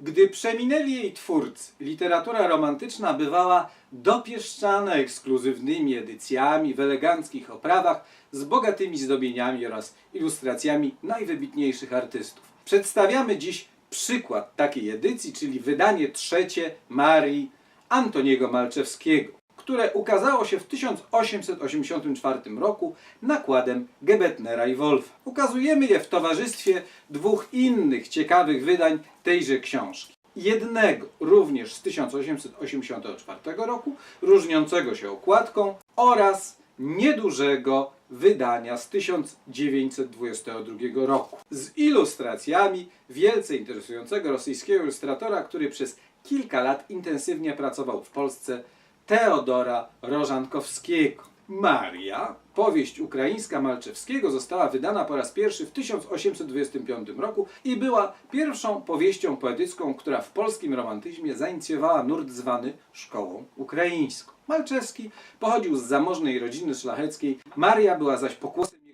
Gdy przeminęli jej twórcy, literatura romantyczna bywała dopieszczana ekskluzywnymi edycjami w eleganckich oprawach z bogatymi zdobieniami oraz ilustracjami najwybitniejszych artystów. Przedstawiamy dziś przykład takiej edycji, czyli wydanie trzecie Marii Antoniego Malczewskiego, które ukazało się w 1884 roku nakładem Gebetnera i Wolfa. Ukazujemy je w towarzystwie dwóch innych ciekawych wydań tejże książki. Jednego również z 1884 roku, różniącego się okładką oraz niedużego wydania z 1922 roku. Z ilustracjami wielce interesującego rosyjskiego ilustratora, który przez kilka lat intensywnie pracował w Polsce, Teodora Rożankowskiego. Maria, powieść ukraińska Malczewskiego, została wydana po raz pierwszy w 1825 roku i była pierwszą powieścią poetycką, która w polskim romantyzmie zainicjowała nurt zwany szkołą ukraińską. Malczewski pochodził z zamożnej rodziny szlacheckiej, Maria była zaś pokłosiem jego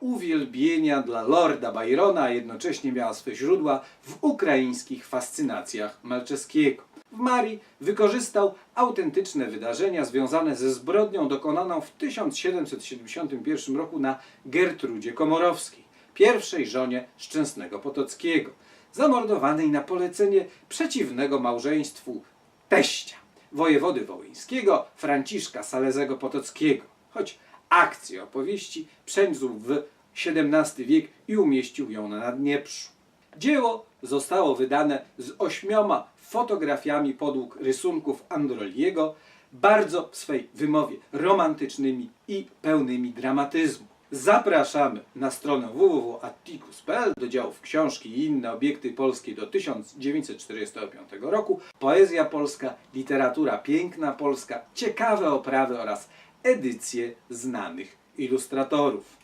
uwielbienia dla Lorda Byrona, a jednocześnie miała swe źródła w ukraińskich fascynacjach Malczewskiego. W Marii wykorzystał autentyczne wydarzenia związane ze zbrodnią dokonaną w 1771 roku na Gertrudzie Komorowskiej, pierwszej żonie Szczęsnego Potockiego, zamordowanej na polecenie przeciwnego małżeństwu teścia, wojewody wołyńskiego Franciszka Salezego Potockiego, choć akcję opowieści przeniósł w XVII wiek i umieścił ją na Naddnieprzu. Dzieło zostało wydane z ośmioma fotografiami podług rysunków Androliego, bardzo w swej wymowie romantycznymi i pełnymi dramatyzmu. Zapraszamy na stronę www.atticus.pl do działów książki i inne obiekty polskie do 1945 roku, poezja polska, literatura piękna polska, ciekawe oprawy oraz edycje znanych ilustratorów.